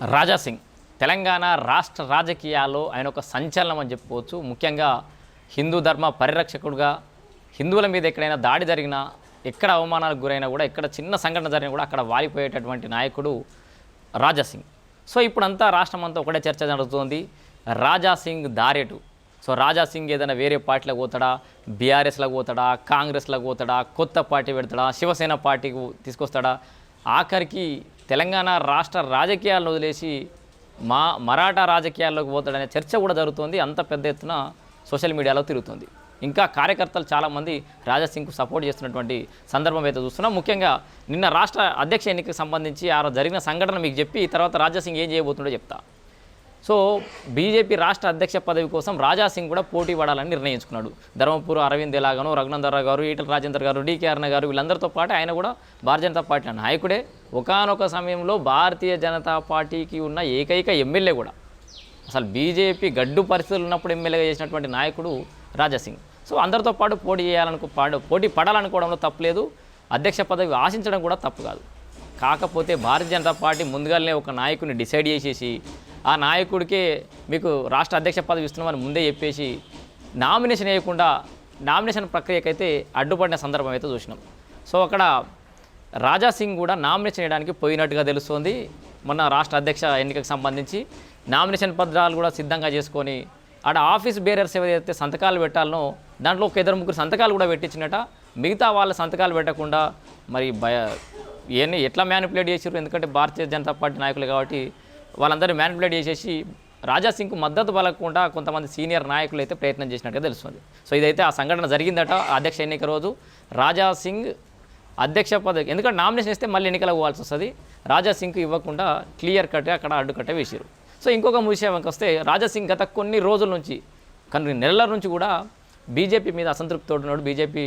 రాజా సింగ్. తెలంగాణ రాష్ట్ర రాజకీయాల్లో ఆయన ఒక సంచలనం అని చెప్పుకోవచ్చు. ముఖ్యంగా హిందూ ధర్మ పరిరక్షకుడుగా హిందువుల మీద ఎక్కడైనా దాడి జరిగినా ఎక్కడ అవమానాలకు గురైనా కూడా ఎక్కడ చిన్న సంఘటన జరిగినా కూడా అక్కడ వాలిపోయేటటువంటి నాయకుడు రాజా సింగ్. సో ఇప్పుడంతా రాష్ట్రం అంతా ఒకటే చర్చ జరుగుతోంది. రాజా సింగ్ దారేటు. సో రాజా సింగ్ ఏదైనా వేరే పార్టీలకు పోతాడా? బీఆర్ఎస్లకు పోతాడా? కాంగ్రెస్లకు పోతాడా? కొత్త పార్టీ పెడతాడా? శివసేన పార్టీకి తీసుకొస్తాడా? ఆఖరికి తెలంగాణ రాష్ట్ర రాజకీయాలను వదిలేసి మా మరాఠా రాజకీయాల్లోకి పోతాడనే చర్చ కూడా జరుగుతుంది. అంత పెద్ద ఎత్తున సోషల్ మీడియాలో తిరుగుతుంది. ఇంకా కార్యకర్తలు చాలామంది రాజా సింగ్కు సపోర్ట్ చేస్తున్నటువంటి సందర్భం అయితే చూస్తున్నాం. ముఖ్యంగా నిన్న రాష్ట్ర అధ్యక్ష ఎన్నికకు సంబంధించి ఆ జరిగిన సంఘటన మీకు చెప్పి తర్వాత రాజా సింగ్ ఏం చేయబోతుండో చెప్తా. సో బీజేపీ రాష్ట్ర అధ్యక్ష పదవి కోసం రాజా సింగ్ కూడా పోటీ పడాలని నిర్ణయించుకున్నాడు. ధర్మపూర్ అరవింద్ ఎలాగనో రఘునందరావు గారు ఈటల రాజేందర్ గారు డీకే అరుణ గారు వీళ్ళందరితో పాటు ఆయన కూడా భారతీయ జనతా పార్టీ నాయకుడే. ఒకానొక సమయంలో భారతీయ జనతా పార్టీకి ఉన్న ఏకైక ఎమ్మెల్యే కూడా. అసలు బీజేపీ గడ్డు పరిస్థితులు ఉన్నప్పుడు ఎమ్మెల్యేగా చేసినటువంటి నాయకుడు రాజా సింగ్. సో అందరితో పాటు పోటీ చేయాలనుకో పాడు పోటీ పడాలనుకోవడంలో తప్పులేదు. అధ్యక్ష పదవి ఆశించడం కూడా తప్పు కాదు. కాకపోతే భారతీయ జనతా పార్టీ ముందుగానే ఒక నాయకుని డిసైడ్ చేసేసి ఆ నాయకుడికే మీకు రాష్ట్ర అధ్యక్ష పదవి ఇస్తున్నామని ముందే చెప్పేసి నామినేషన్ వేయకుండా నామినేషన్ ప్రక్రియకైతే అడ్డుపడిన సందర్భం అయితే చూసినాం. సో అక్కడ రాజా సింగ్ కూడా నామినేషన్ వేయడానికి పోయినట్టుగా తెలుస్తోంది. మొన్న రాష్ట్ర అధ్యక్ష ఎన్నికకు సంబంధించి నామినేషన్ పత్రాలు కూడా సిద్ధంగా చేసుకొని ఆడ ఆఫీస్ బేరర్స్ ఏవైతే సంతకాలు పెట్టాలనో దాంట్లో ఒక ఇద్దరు ముగ్గురు సంతకాలు కూడా పెట్టించినట. మిగతా వాళ్ళ సంతకాలు పెట్టకుండా మరి భయ ఇవన్నీ ఎట్లా మ్యానిపులేట్ చేసారు ఎందుకంటే భారతీయ జనతా పార్టీ నాయకులు కాబట్టి వాళ్ళందరినీ మ్యానిపులేట్ చేసేసి రాజా సింగ్కు మద్దతు పలకకుండా కొంతమంది సీనియర్ నాయకులు అయితే ప్రయత్నం చేసినట్టుగా తెలుస్తుంది. సో ఇదైతే ఆ సంఘటన జరిగిందట అధ్యక్ష ఎన్నిక రోజు. రాజా సింగ్ అధ్యక్ష పదవి ఎందుకంటే నామినేషన్ ఇస్తే మళ్ళీ ఎన్నికలకు పోవాల్సి వస్తుంది. రాజాసింగ్కు ఇవ్వకుండా క్లియర్ కట్గా అక్కడ అడ్డుకట్ట వేసారు. సో ఇంకొక విషయంకి వస్తే రాజా సింగ్ గత కొన్ని రోజుల నుంచి కొన్ని నెలల నుంచి కూడా బీజేపీ మీద అసంతృప్తితో ఉన్నాడు బీజేపీ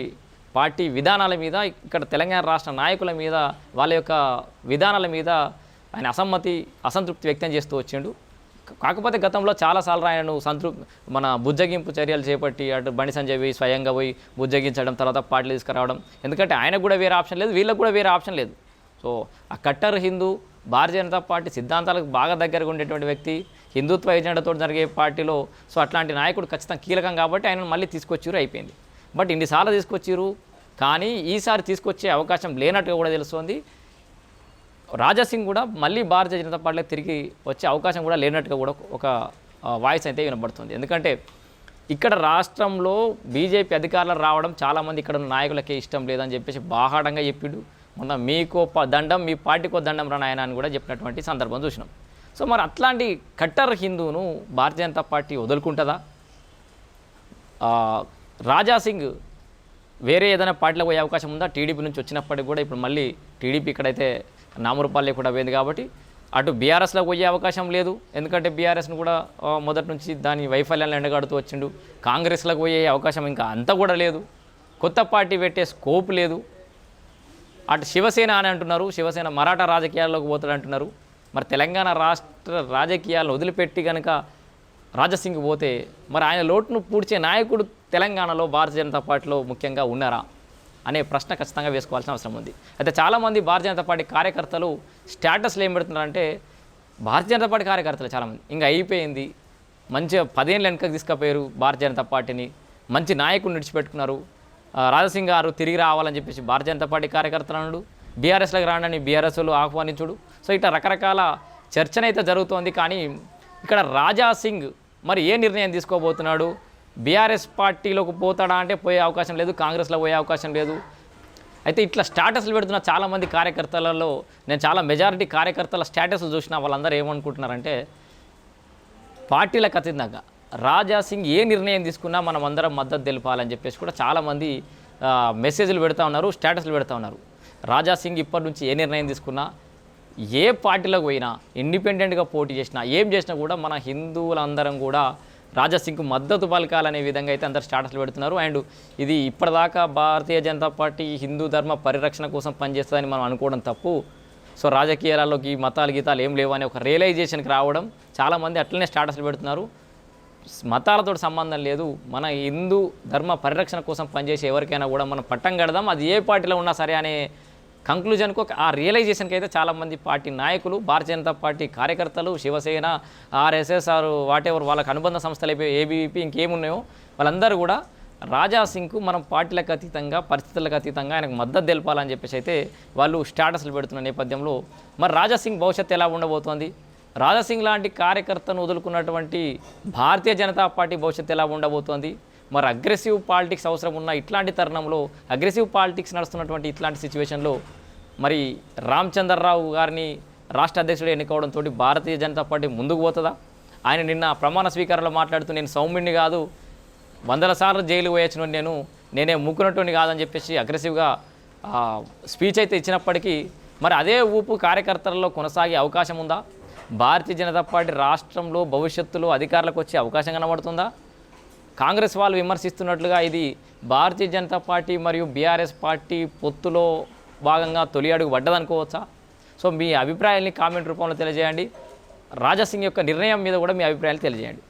పార్టీ విధానాల మీద ఇక్కడ తెలంగాణ రాష్ట్ర నాయకుల మీద వాళ్ళ యొక్క విధానాల మీద ఆయన అసమ్మతి అసంతృప్తి వ్యక్తం చేస్తూ వచ్చిండు. కాకపోతే గతంలో చాలాసార్లు ఆయనను సంతృప్ మన బుజ్జగింపు చర్యలు చేపట్టి అటు బండి సంజయ్ పోయి స్వయంగా పోయి బుజ్జగించడం తర్వాత పార్టీలు తీసుకురావడం. ఎందుకంటే ఆయనకు కూడా వేరే ఆప్షన్ లేదు వీళ్ళకు కూడా వేరే ఆప్షన్ లేదు. సో ఆ కట్టర్ హిందూ భారతీయ జనతా పార్టీ సిద్ధాంతాలకు బాగా దగ్గరగా ఉండేటువంటి వ్యక్తి హిందుత్వ ఎజెండాతో జరిగే పార్టీలో సో అట్లాంటి నాయకుడు ఖచ్చితంగా కీలకం కాబట్టి ఆయన మళ్ళీ తీసుకొచ్చిరు అయిపోయింది. బట్ ఇన్నిసార్లు తీసుకొచ్చిరు కానీ ఈసారి తీసుకొచ్చే అవకాశం లేనట్టుగా కూడా తెలుస్తోంది. రాజాసింగ్ కూడా మళ్ళీ భారతీయ జనతా పార్టీలో తిరిగి వచ్చే అవకాశం కూడా లేనట్టుగా కూడా ఒక వాయిస్ అయితే వినబడుతుంది. ఎందుకంటే ఇక్కడ రాష్ట్రంలో బీజేపీ అధికారులు రావడం చాలామంది ఇక్కడ ఉన్న నాయకులకే ఇష్టం లేదని చెప్పేసి బాహాడంగా చెప్పిండు. మొన్న మీకో దండం మీ పార్టీకో దండం రానాయన అని కూడా చెప్పినటువంటి సందర్భం చూసినాం. సో మరి అట్లాంటి కట్టర్ హిందూను భారతీయ జనతా పార్టీ వదులుకుంటుందా? రాజాసింగ్ రాజా సింగ్ వేరే ఏదైనా పార్టీలో పోయే అవకాశం ఉందా? టీడీపీ నుంచి వచ్చినప్పటికి కూడా ఇప్పుడు మళ్ళీ టీడీపీ ఇక్కడైతే నామరూపాలు కూడా పోయింది కాబట్టి అటు బీఆర్ఎస్లో పోయే అవకాశం లేదు. ఎందుకంటే బీఆర్ఎస్ను కూడా మొదటి నుంచి దాని వైఫల్యాన్ని ఎండగడుతూ వచ్చిండు. కాంగ్రెస్లోకి పోయే అవకాశం ఇంకా అంత కూడా లేదు. కొత్త పార్టీ పెట్టే స్కోప్ లేదు. అటు శివసేన అని అంటున్నారు. శివసేన మరాఠా రాజకీయాల్లోకి పోతాడు అంటున్నారు. మరి తెలంగాణ రాష్ట్ర రాజకీయాలను వదిలిపెట్టి కనుక రాజసింగ్ పోతే మరి ఆయన లోటును పూడ్చే నాయకుడు తెలంగాణలో భారతీయ జనతా పార్టీలో ముఖ్యంగా ఉన్నారా? అనే ప్రశ్న ఖచ్చితంగా వేసుకోవాల్సిన అవసరం ఉంది. అయితే చాలామంది భారతీయ జనతా పార్టీ కార్యకర్తలు స్టేటస్లు ఏం పెడుతున్నారంటే భారతీయ జనతా పార్టీ కార్యకర్తలు చాలామంది ఇంకా అయిపోయింది. మంచిగా పదేళ్ళు వెనకకి తీసుకుపోయారు భారతీయ జనతా పార్టీని. మంచి నాయకుడిని విడిచిపెట్టుకున్నారు. రాజసింగ్ గారు తిరిగి రావాలని చెప్పేసి భారతీయ జనతా పార్టీ కార్యకర్తలు అన్నాడు. బీఆర్ఎస్లోకి రాండని బీఆర్ఎస్లు ఆహ్వానించుడు. సో ఇట్లా రకరకాల చర్చనైతే జరుగుతోంది. కానీ ఇక్కడ రాజా సింగ్ మరి ఏ నిర్ణయం తీసుకోబోతున్నాడు? బీఆర్ఎస్ పార్టీలోకి పోతాడా అంటే పోయే అవకాశం లేదు కాంగ్రెస్లో పోయే అవకాశం లేదు. అయితే ఇట్లా స్టేటస్లు పెడుతున్న చాలామంది కార్యకర్తలలో నేను చాలా మెజారిటీ కార్యకర్తల స్టేటస్లు చూసిన వాళ్ళందరూ ఏమనుకుంటున్నారంటే పార్టీలకు అతీతంగా రాజా సింగ్ ఏ నిర్ణయం తీసుకున్నా మనం అందరం మద్దతు తెలిపాలని చెప్పేసి కూడా చాలామంది మెసేజ్లు పెడతా ఉన్నారు స్టేటస్లు పెడతా ఉన్నారు. రాజా సింగ్ ఇప్పటి నుంచి ఏ నిర్ణయం తీసుకున్నా ఏ పార్టీలోకి పోయినా ఇండిపెండెంట్గా పోటీ చేసినా ఏం చేసినా కూడా మన హిందువులందరం కూడా రాజాసింగ్కు మద్దతు పలకాలనే విధంగా అయితే అందరు స్టాటస్లు పెడుతున్నారు. అండ్ ఇది ఇప్పటిదాకా భారతీయ జనతా పార్టీ హిందూ ధర్మ పరిరక్షణ కోసం పనిచేస్తుందని మనం అనుకోవడం తప్పు. సో రాజకీయాలలోకి మతాలు గీతాలు ఏం లేవు అనే ఒక రియలైజేషన్కి రావడం చాలామంది అట్లనే స్టాటస్లు పెడుతున్నారు. మతాలతో సంబంధం లేదు. మన హిందూ ధర్మ పరిరక్షణ కోసం పనిచేసే ఎవరికైనా కూడా మనం పట్టం కడదాం. అది ఏ పార్టీలో ఉన్నా సరే అనే కంక్లూజన్కు ఒక- ఆ రియలైజేషన్కి అయితే చాలామంది పార్టీ నాయకులు భారతీయ జనతా పార్టీ కార్యకర్తలు శివసేన ఆర్ఎస్ఎస్ ఆర్ వాళ్ళకు వాళ్ళకి అనుబంధ సంస్థలు అయిపోయి ఏబీవీపీ ఇంకేమున్నాయో వాళ్ళందరూ కూడా రాజా సింగ్కు మనం పార్టీలకు అతీతంగా పరిస్థితులకు అతీతంగా ఆయనకు మద్దతు తెలపాలని చెప్పేసి అయితే వాళ్ళు స్టేటస్లు పెడుతున్న నేపథ్యంలో మరి రాజా సింగ్ భవిష్యత్తు ఎలా ఉండబోతోంది? రాజా సింగ్ లాంటి కార్యకర్తను వదులుకున్నటువంటి భారతీయ జనతా పార్టీ భవిష్యత్తు ఎలా ఉండబోతోంది? మరి అగ్రెసివ్ పాలిటిక్స్ అవసరం ఉన్న ఇట్లాంటి తరుణంలో అగ్రెసివ్ పాలిటిక్స్ నడుస్తున్నటువంటి ఇట్లాంటి సిచ్యువేషన్లో మరి రామచంద్రరావు గారిని రాష్ట్ర అధ్యక్షుడు ఎన్నుకోవడంతో భారతీయ జనతా పార్టీ ముందుకు పోతుందా? ఆయన నిన్న ప్రమాణ స్వీకారంలో మాట్లాడుతూ నేను సౌమ్యుడిని కాదు వందల సార్లు జైలు పోయొచ్చిన నేను నేనే ముక్కునటువంటి కాదని చెప్పేసి అగ్రెసివ్గా స్పీచ్ అయితే ఇచ్చినప్పటికీ మరి అదే ఊపు కార్యకర్తలలో కొనసాగే అవకాశం ఉందా? భారతీయ జనతా పార్టీ రాష్ట్రంలో భవిష్యత్తులో అధికారులకు వచ్చే అవకాశం కనబడుతుందా? కాంగ్రెస్ వాళ్ళు విమర్శిస్తున్నట్లుగా ఇది భారతీయ జనతా పార్టీ మరియు బీఆర్ఎస్ పార్టీ పొత్తులో భాగంగా తొలి అడుగు పడ్డదనుకోవచ్చా? సో మీ అభిప్రాయాల్ని కామెంట్ రూపంలో తెలియజేయండి. రాజాసింగ్ యొక్క నిర్ణయం మీద కూడా మీ అభిప్రాయాలు తెలియజేయండి.